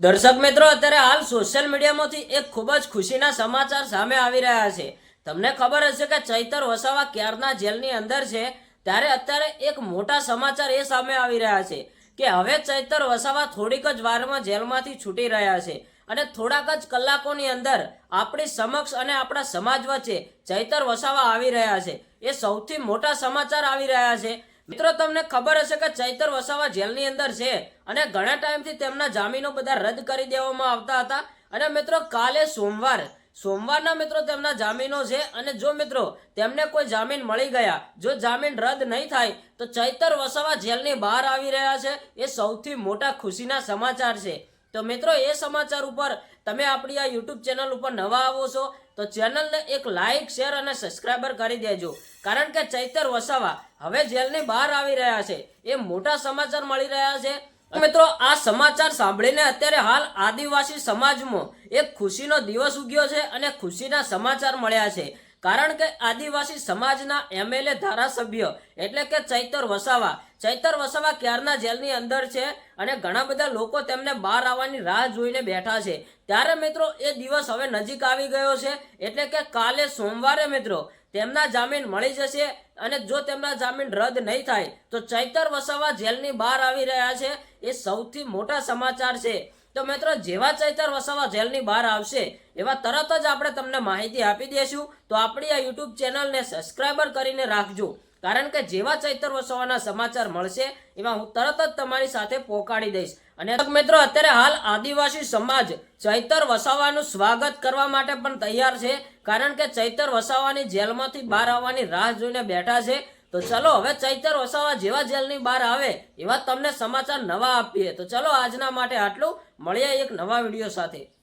દર્શક મિત્રો, અત્યારે હાલ સોશિયલ મીડિયામાંથી એક ખૂબ જ ખુશીના સમાચાર સામે આવી રહ્યા છે. તમને ખબર હશે કે ચૈતર વસાવા ક્યારના જેલની અંદર છે, ત્યારે અત્યારે એક મોટા સમાચાર એ સામે આવી રહ્યા છે કે હવે ચૈતર વસાવા થોડીક જ વારમાં જેલમાંથી છૂટી રહ્યા છે અને થોડાક જ કલાકોની અંદર આપણી સમક્ષ અને આપણા સમાજ વચ્ચે ચૈતર વસાવા આવી રહ્યા છે. એ સૌથી મોટા સમાચાર આવી રહ્યા છે. મિત્રો, તમને ખબર હશે કે ચૈતર વસાવા જેલની અંદર છે અને ઘણા ટાઈમથી તેમના જામીનો બધા રદ કરી દેવામાં આવતા હતા. અને મિત્રો, કાલે સોમવાર, સોમવારના મિત્રો તેમના જામીનો છે અને જો મિત્રો તેમને કોઈ જામીન મળી ગયા, જો જામીન રદ નહીં થાય, તો ચૈતર વસાવા જેલની બહાર આવી રહ્યા છે. એ સૌથી મોટા ખુશીના સમાચાર છે. તો મિત્રો, એ સમાચાર ઉપર તમે આપણી આ યુટ્યુબ ચેનલ ઉપર નવા આવો છો, તો ચેનલને એક લાઈક શેર અને સબસ્ક્રાઈબર કરી દેજો. કારણ કે ચૈતર વસાવા હવે જેલની બહાર આવી રહ્યા છે. એ મોટા સમાચાર મળી રહ્યા છે. મિત્રો, આ સમાચાર સાંભળીને અત્યારે હાલ આદિવાસી સમાજમાં એક ખુશીનો દિવસ ઉગ્યો છે અને ખુશીના સમાચાર મળ્યા છે. કારણ કે આદિવાસી સમાજના એમએલએ ધારાસભ્ય એટલે કે ચૈતર વસાવા. ચૈતર વસાવા ક્યારના જેલની અંદર છે અને ઘણા બધા લોકો તેમને બહાર આવવાની રાહ જોઈને બેઠા છે. ત્યારે મિત્રો એ દિવસ હવે નજીક આવી ગયો છે. એટલે કે કાલે સોમવારે મિત્રો તેમના જામીન મળી જશે અને જો તેમના જામીન રદ નહીં થાય તો ચૈતર વસાવા જેલની બહાર આવી રહ્યા છે. એ સૌથી મોટા સમાચાર છે. તો મિત્રો, જેવા ચૈતર વસાવા જેલની બહાર આવશે, એવા તરત જ આપણે તમને માહિતી આપી દઈશું તો આપણી આ યુટ્યુબ ચેનલને સબસ્ક્રાઈબર કરીને રાખજો. કારણ કે જેવા ચૈતર વસાવાના સમાચાર મળશે એમાં હું તરત જ તમારી સાથે પહોંચાડી દઈશ. અને મિત્રો, અત્યારે હાલ આદિવાસી સમાજ ચૈતર વસાવાનું સ્વાગત કરવા માટે પણ તૈયાર છે. કારણ કે ચૈતર વસાવાની જેલમાંથી બહાર આવવાની રાહ જોઈને બેઠા છે. તો ચલો હવે ચૈતર ઓસાવા જેવા જેલની બહાર આવે એવા તમને સમાચાર નવા આપીએ. તો ચલો આજના માટે આટલું. મળીએ એક નવા વીડિયો સાથે.